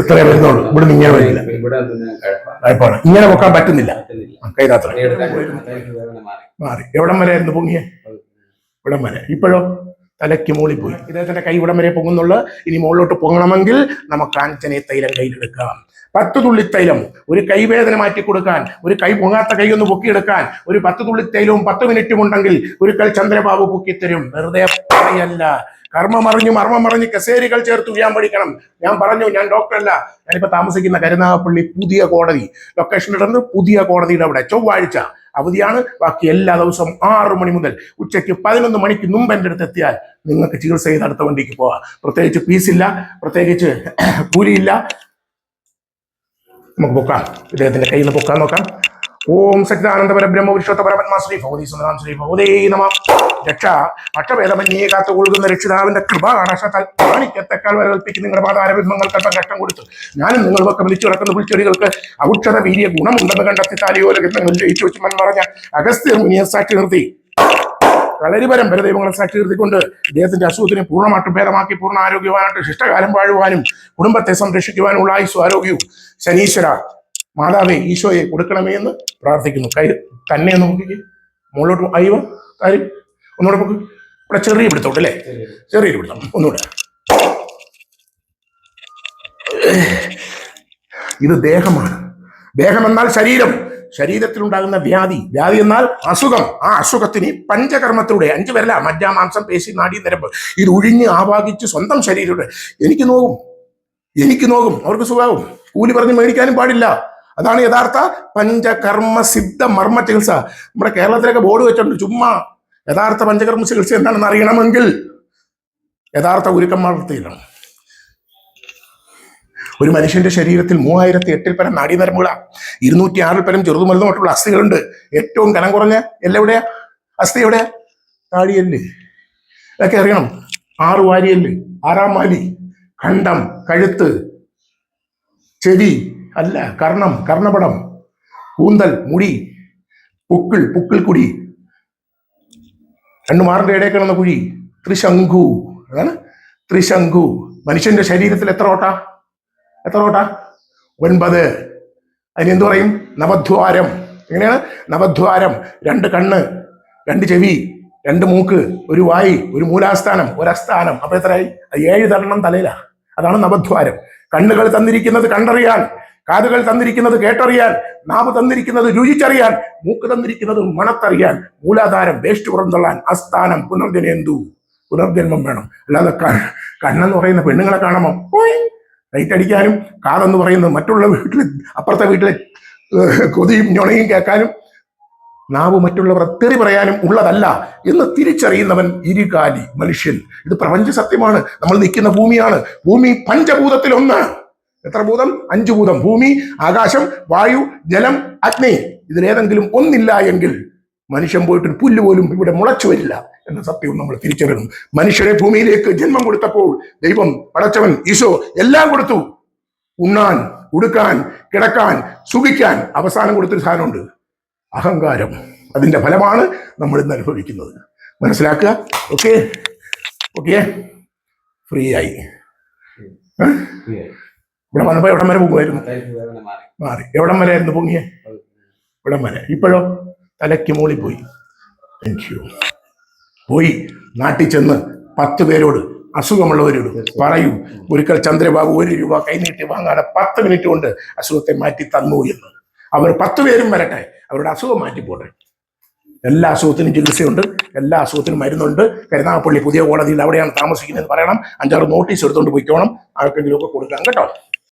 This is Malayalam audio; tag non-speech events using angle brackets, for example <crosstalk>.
ഇത്രേ വരുന്നുള്ളൂ. ഇവിടെ ഇങ്ങനെ വരില്ല. കഴപ്പാണ് ഇങ്ങനെ പൊക്കാൻ പറ്റുന്നില്ല. കൈതാത്ര. മാറി. മാറി. എവിടം വരെ ആയിരുന്നു പൊങ്ങിയേ? ഇവിടം വരെ. ഇപ്പോഴോ? തലയ്ക്ക് മുകളിൽ പോയി. ഇദ്ദേഹത്തിന്റെ കൈ ഇവിടം വരെ പൊങ്ങുന്നുള്ളു. ഇനി മുകളിലോട്ട് പൊങ്ങണമെങ്കിൽ നമുക്ക് ആഞ്ചനെ തൈലം കയ്യിലെടുക്കാം പത്ത് തുള്ളി തൈലം ഒരു കൈവേദന മാറ്റി കൊടുക്കാൻ ഒരു കൈ പൊങ്ങാത്ത കൈ ഒന്ന് പൊക്കിയെടുക്കാൻ ഒരു പത്ത് തുള്ളി തൈലവും പത്ത് മിനിറ്റും ഉണ്ടെങ്കിൽ ഒരു കൽ ചന്ദ്രബാബു പൊക്കിത്തരും. വെറുതെ പറയല്ല. കർമ്മം അറിഞ്ഞു മർമ്മം അറിഞ്ഞ് കസേരികൾ ചേർത്ത് ഉയ്യാൻ പഠിക്കണം. ഞാൻ പറഞ്ഞു ഞാൻ ഡോക്ടറല്ല. ഞാനിപ്പോ താമസിക്കുന്ന കരുനാഗപ്പള്ളി പുതിയ കോടതി. ലൊക്കേഷൻ ഇടുന്നത് പുതിയ കോടതിയുടെ അവിടെ. ചൊവ്വാഴ്ച അവധിയാണ്. ബാക്കി എല്ലാ ദിവസവും ആറു മണി മുതൽ ഉച്ചയ്ക്ക് പതിനൊന്ന് മണിക്ക് മുമ്പ് എന്റെ അടുത്ത് എത്തിയാൽ നിങ്ങൾക്ക് ചികിത്സ ചെയ്ത് അടുത്ത വണ്ടിക്ക് പോവാം. പ്രത്യേകിച്ച് ഫീസില്ല പ്രത്യേകിച്ച് <coughs> കൂലിയില്ല നമുക്ക് പൊക്കാം. ഇദ്ദേഹത്തിന്റെ കയ്യിൽ നിന്ന് പൊക്കാൻ നോക്കാം. ഓം സച്ചിദാനന്ദപര പരമന്മാ ശ്രീ ഭഗവതി സുന്ദരാം ശ്രീ ഭഗവതേ നമ. രക്ഷ. പക്ഷഭേദമന്യേ കൊടുക്കുന്ന രക്ഷിതാവിന്റെ കൃപ കടാശത്താൽ കാണിക്കത്തെക്കാൾ വരെ കൽപ്പിച്ച് നിങ്ങളുടെ പാതാരബിംബങ്ങൾ കട്ടം കഷ്ടം കൊടുത്തു. ഞാനും നിങ്ങളുമൊക്കെ വിളിച്ചു കിടക്കുന്ന പുൽച്ചെടികൾക്ക് ഔഷധ വീര്യ ഗുണമുണ്ടെന്ന് കണ്ടെത്തി താലിയോ ഗന്ധങ്ങളിൽ ജയിച്ചു വെച്ച് മൺമറഞ്ഞ അഗസ്ത്യ മുനിയെ സാക്ഷി നിർത്തി കളരിപരം പരദൈവങ്ങളെ സാക്ഷി നിർത്തിക്കൊണ്ട് ഇദ്ദേഹത്തിന്റെ അസുഖത്തിനെ പൂർണമായിട്ടും ഭേദമാക്കി പൂർണ ആരോഗ്യവാനായിട്ട് ശിഷ്ടകാലം വാഴുവാനും കുടുംബത്തെ സംരക്ഷിക്കുവാനുള്ള ആയുസ് ആരോഗ്യവും ശനീശ്വര മാതാവേ ഈശോയെ കൊടുക്കണമേ എന്ന് പ്രാർത്ഥിക്കുന്നു. കൈ തന്നെ നോക്കി മുകളിലോട്ട് അയ്യോ കാര്യം ഒന്നുകൂടെ നമുക്ക് ഇവിടെ ചെറിയ പിടുത്തോട്ട് അല്ലേ? ചെറിയൊരു പിടുത്തം. ഒന്നുകൂടെ. ഇത് ദേഹമാണ്. ദേഹം എന്നാൽ ശരീരം. ശരീരത്തിലുണ്ടാകുന്ന വ്യാധി. വ്യാധി എന്നാൽ അസുഖം. ആ അസുഖത്തിന് പഞ്ചകർമ്മത്തിലൂടെ അഞ്ചു വരല മജ്ജ മാംസം പേശി നാടി നിരമ്പ് ഇത് ഒഴിഞ്ഞ് ആവാഹിച്ച് സ്വന്തം ശരീരത്തിലൂടെ. എനിക്ക് നോകും. എനിക്ക് നോകും. അവർക്ക് സുഖാവും കൂലി പറഞ്ഞ് മേടിക്കാനും പാടില്ല. അതാണ് യഥാർത്ഥ പഞ്ചകർമ്മ സിദ്ധ മർമ്മ ചികിത്സ. നമ്മുടെ കേരളത്തിലൊക്കെ ബോർഡ് വെച്ചിട്ടുണ്ട് ചുമ്മാ യഥാർത്ഥ പഞ്ചകർമ്മ ചികിത്സ എന്താണെന്ന് അറിയണമെങ്കിൽ യഥാർത്ഥ ഉരുക്കം വളർത്തിയിടണം ഒരു മനുഷ്യന്റെ ശരീരത്തിൽ മൂവായിരത്തി എട്ടിൽ പരം നാഡീനരമ്പുകളാണ് ഇരുന്നൂറ്റി ആറിൽ പരം ചെറുതും വലുതുമായിട്ടുള്ള അസ്ഥികളുണ്ട്. ഏറ്റവും കനം കുറഞ്ഞ എല്ലെവിടെയാ അസ്ഥി എവിടെയാ? താടിയല്ല്? ഇതൊക്കെ അറിയണം. ആറ് വാരിയല്ല്? ആറാം വാലി. കണ്ടം കഴുത്ത് ചെവി അല്ല കർണം കർണപടം കൂന്തൽ മുടി പുക്കിൾ പുക്കിൾ കുടി രണ്ട് മാറിന്റെ ഇടയിൽ കിടന്ന കുഴി. ത്രിശങ്കു അതാണ് ത്രിശങ്കു മനുഷ്യന്റെ ശരീരത്തിൽ എത്ര ഓട്ട? എത്ര ഓട്ട? ഒൻപത്. അതിനെന്ത് പറയും? നവദ്വാരം. എങ്ങനെയാണ്? നവദ്വാരം. രണ്ട് കണ്ണ് രണ്ട് ചെവി രണ്ട് മൂക്ക് ഒരു വായി ഒരു മൂലാസ്ഥാനം ഒരസ്ഥാനം. അപ്പൊ എത്രയായി? ഏഴ് തരണം തലയിലാണ് അതാണ് നവദ്വാരം. കണ്ണുകൾ തന്നിരിക്കുന്നത് കണ്ടറിയാൻ. കാതുകൾ തന്നിരിക്കുന്നത് കേട്ടറിയാൻ നാവ് തന്നിരിക്കുന്നത് രുചിച്ചറിയാൻ മൂക്ക് തന്നിരിക്കുന്നത് മണത്തറിയാൻ മൂലാധാരം വേസ്റ്റ് പുറന്തള്ളാൻ അസ്ഥാനം പുനർജനേന്തു പുനർജന്മം വേണം. അല്ലാതെ കണ്ണെന്ന് പറയുന്ന പെണ്ണുങ്ങളെ കാണുമ്പോൾ ലൈറ്റ് അടിക്കാനും കാതെന്ന് പറയുന്നത് മറ്റുള്ള വീട്ടിൽ അപ്പുറത്തെ വീട്ടിലെ കൊതിയും ഞൊണയും കേൾക്കാനും നാവ് മറ്റുള്ളവർ തെറി പറയാനും ഉള്ളതല്ല എന്ന് തിരിച്ചറിയുന്നവൻ ഇരുകാലി മനുഷ്യൻ. ഇത് പ്രപഞ്ച സത്യമാണ് നമ്മൾ നിൽക്കുന്ന ഭൂമിയാണ്. ഭൂമി പഞ്ചഭൂതത്തിൽ ഒന്ന് എത്ര ഭൂതം? അഞ്ചു ഭൂതം. ഭൂമി ആകാശം വായു ജലം അഗ്നി. ഇതിലേതെങ്കിലും ഒന്നില്ല എങ്കിൽ മനുഷ്യൻ പോയിട്ട് ഒരു പുല്ല് പോലും ഇവിടെ മുളച്ചു വരില്ല എന്ന സത്യവും നമ്മൾ തിരിച്ചറിയണം. മനുഷ്യരെ ഭൂമിയിലേക്ക് ജന്മം കൊടുത്തപ്പോൾ ദൈവം പടച്ചവൻ ഈശോ എല്ലാം കൊടുത്തു. ഉണ്ണാൻ ഉടുക്കാൻ കിടക്കാൻ സുഖിക്കാൻ അവസാനം കൊടുത്തൊരു സാധനമുണ്ട്. അഹങ്കാരം. അതിന്റെ ഫലമാണ് നമ്മൾ ഇന്ന് അനുഭവിക്കുന്നത്. മനസ്സിലാക്കുക? ഓക്കെ? ഓക്കെ? ഫ്രീ ആയി? ഇവിടെ വന്നപ്പോ എവിടം വരെ പോകുമായിരുന്നു? മാറി. എവിടം വരെ ആയിരുന്നു പൊങ്ങിയെ? ഇവിടം വരെ. ഇപ്പോഴോ? തലയ്ക്ക് മോളി പോയി. താങ്ക് പോയി. നാട്ടിൽ ചെന്ന് പത്ത് പേരോട് അസുഖമുള്ളവരോട് പറയൂ. ഒരിക്കൽ ചന്ദ്രബാബു ഒരു രൂപ കൈനീട്ടി വാങ്ങാതെ പത്ത് മിനിറ്റ് കൊണ്ട് അസുഖത്തെ മാറ്റി തന്നു എന്ന്. അവർ പത്ത് പേരും വരട്ടെ. അവരുടെ അസുഖം മാറ്റിപ്പോട്ടെ എല്ലാ അസുഖത്തിനും ചികിത്സയുണ്ട്. എല്ലാ അസുഖത്തിനും മരുന്നുണ്ട്. കരുനാഗപ്പള്ളി പുതിയ കോടതിയിൽ അവിടെയാണ് താമസിക്കുന്നത് പറയണം. അഞ്ചാറ് നോട്ടീസ് എടുത്തുകൊണ്ട് പോയിക്കോണം. ആർക്കെങ്കിലും ഒക്കെ കൊടുക്കാം കേട്ടോ?